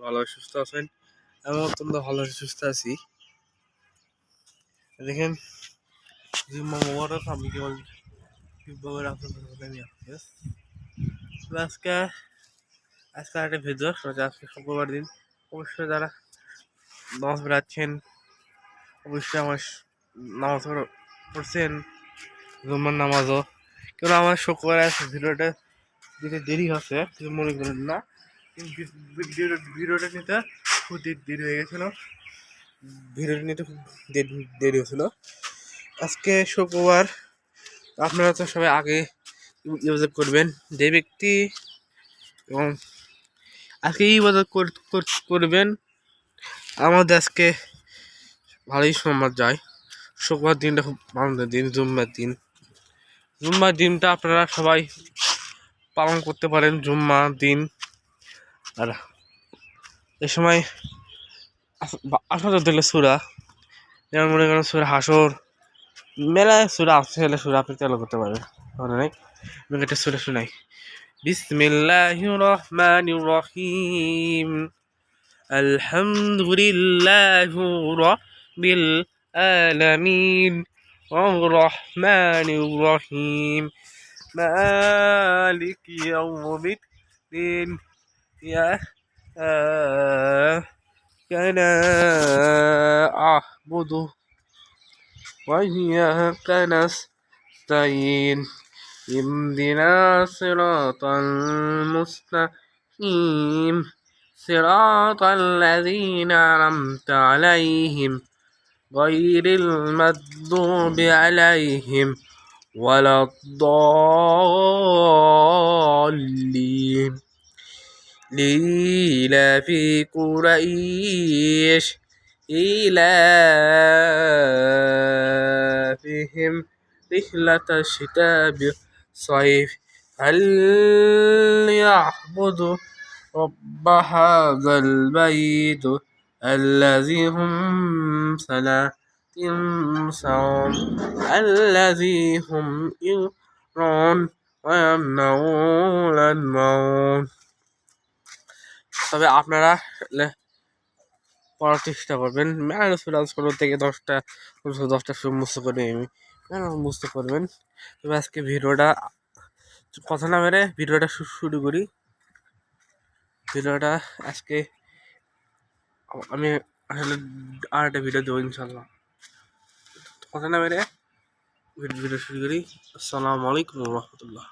ভালো সুস্থ আছেন? আমি অত্যন্ত ভালো সুস্থ আছি। দেখেন আমি কেবল আজকে আজকে একটা ভিডিও আজকে শুক্রবার দিন। অবশ্যই যারা নামাজ বেড়াচ্ছেন অবশ্যই আমার নামাজ পড়া- পড়ছেন, জুম্মার নামাজও। কেন আমার শুক্রবার ভিডিওটা দিতে দেরি হচ্ছে, কিছু মনে করেন না। ভিডিওটা নিতে খুব দেরি হয়ে গেছিল ভিডিওটা নিতে খুব দেরি হয়েছিল আজকে শুক্রবার আপনারা তো সবাই আগে ইবাদত করবেন যে ব্যক্তি এবং আজকে ইবাদত কর- কর- করবেন আমাদের আজকে ভালোই সোমবার যায় শুক্রবার দিনটা খুব আনন্দের দিন জুম্মার দিন জুম্মার দিনটা আপনারা সবাই পালন করতে পারেন জুম্মা দিন আর এ সময় আসলে দিলে সুরা যেমন মনে করেন সুরা হাসর মেলা সুরা আছে হলে সুরা আপনি চালু করতে পারবেন মনে নেই আমি একটা সুরা শুনাই বিসমিল্লাহির রহমানির রহিম আলহামদুলিল্লাহি রাব্বিল আলামিন الرحمن الرحيم مالك يوم الدين يا كان أعبد وإياك نستعين اهدنا صراط المستقيم. صراط الذين أنعمت عليهم. غير المغضوب عليهم ولا الضالين. لإيلاف قريش إيلافهم رحلة الشتاء والصيف فليعبدوا رب هذا البيت الذي هم صلاة سعون الذي هم يرون ويمنعون الموت তবে আপনারা পড়ার চেষ্টা করবেন। ম্যানেজ ষোলো থেকে দশটা দশটা শুরু মুস্ত করে আমি ম্যানেজ বুঝতে পারবেন। তবে আজকে ভিডিওটা কথা না মেরে ভিডিওটা শুরু করি। ভিডিওটা আজকে আমি আসলে আর একটা ভিডিও দেবো ইনশাল্লাহ কথা না মেরে ভিডিও শুরু করি। আসসালামু আলাইকুম রহমতুল্লাহ।